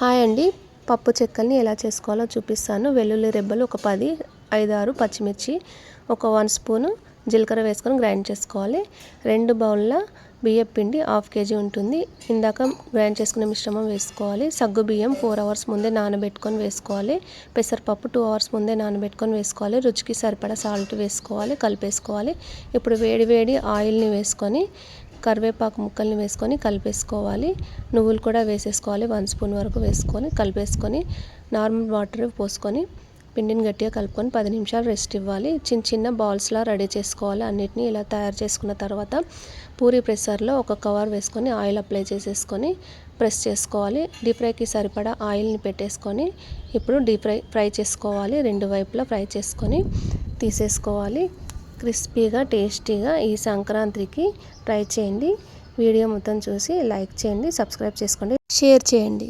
Hi అండి. పప్పు చెక్కల్ని ఎలా చేసుకోవాలో చూపిస్తాను. వెల్లుల్లి రెబ్బలు ఒక పది ఐదు ఆరు పచ్చిమిర్చి ఒక వన్ స్పూను జీలకర్ర వేసుకొని గ్రైండ్ చేసుకోవాలి. రెండు బౌల్ల బియ్యం పిండి హాఫ్ కేజీ ఉంటుంది. ఇందాక గ్రైండ్ చేసుకునే మిశ్రమం వేసుకోవాలి. సగ్గు బియ్యం ఫోర్ అవర్స్ ముందే నానబెట్టుకొని వేసుకోవాలి. పెసరపప్పు టూ అవర్స్ ముందే నానబెట్టుకొని వేసుకోవాలి. రుచికి సరిపడా సాల్ట్ వేసుకోవాలి. కలిపేసుకోవాలి. ఇప్పుడు వేడి వేడి ఆయిల్ని వేసుకొని కరివేపాకు ముక్కల్ని వేసుకొని కలిపేసుకోవాలి. నువ్వులు కూడా వేసేసుకోవాలి. వన్ స్పూన్ వరకు వేసుకొని కలిపేసుకొని నార్మల్ వాటర్ పోసుకొని పిండిని గట్టిగా కలుపుకొని పది నిమిషాలు రెస్ట్ ఇవ్వాలి. చిన్న చిన్న బాల్స్లా రెడీ చేసుకోవాలి. అన్నిటిని ఇలా తయారు చేసుకున్న తర్వాత పూరి ప్రెషర్లో ఒక కవర్ వేసుకొని ఆయిల్ అప్లై చేసేసుకొని ప్రెస్ చేసుకోవాలి. డీప్ ఫ్రైకి సరిపడా ఆయిల్ని పెట్టేసుకొని ఇప్పుడు డీప్ ఫ్రై ఫ్రై చేసుకోవాలి. రెండు వైపులా ఫ్రై చేసుకొని తీసేసుకోవాలి. క్రిస్పీగా టేస్టీగా ఈ సంక్రాంతికి ట్రై చేయండి. వీడియో మొత్తం చూసి లైక్ చేయండి సబ్స్క్రైబ్ చేసుకోండి షేర్ చేయండి.